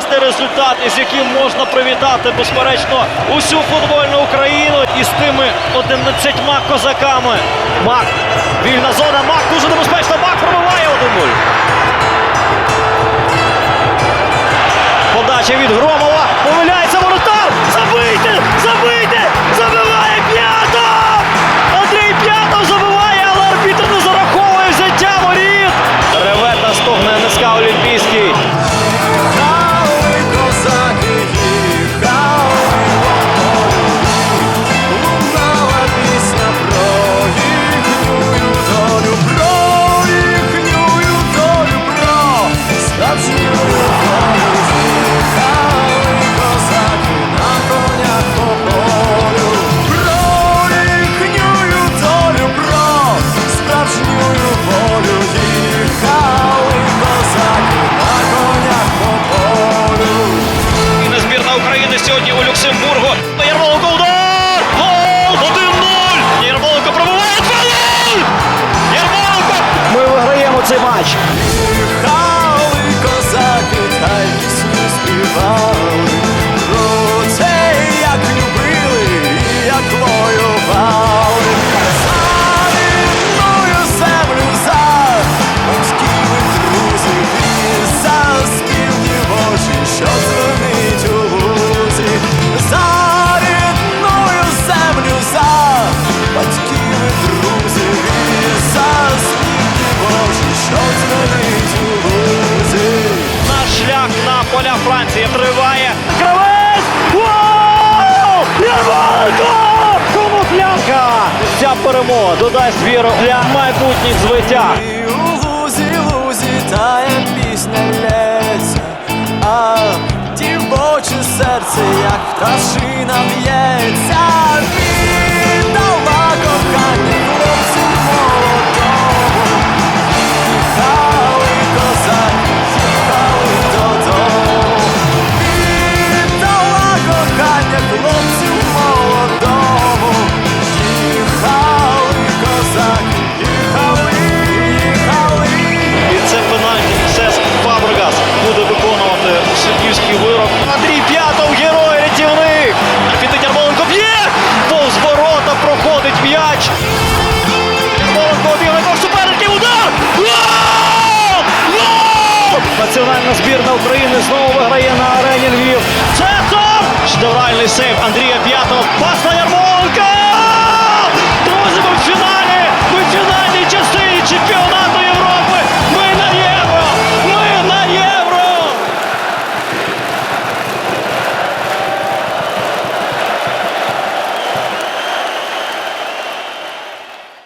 класний результат, із яким можна привітати безперечно усю футбольну Україну і з тими 11 козаками. Мак. Вільна зона. Мак дуже небезпечно. Мак пробиває 1-0. Подача від грома. матч. перемога додасть віру для майбутніх звиття. У вузі, вузі тає пісня лється, а дівоче серце, як пташина б'ється. Національна збірна України знову виграє на арені Львів. Це Штуральний сейв Андрія П'ятого. Пас на ярмо.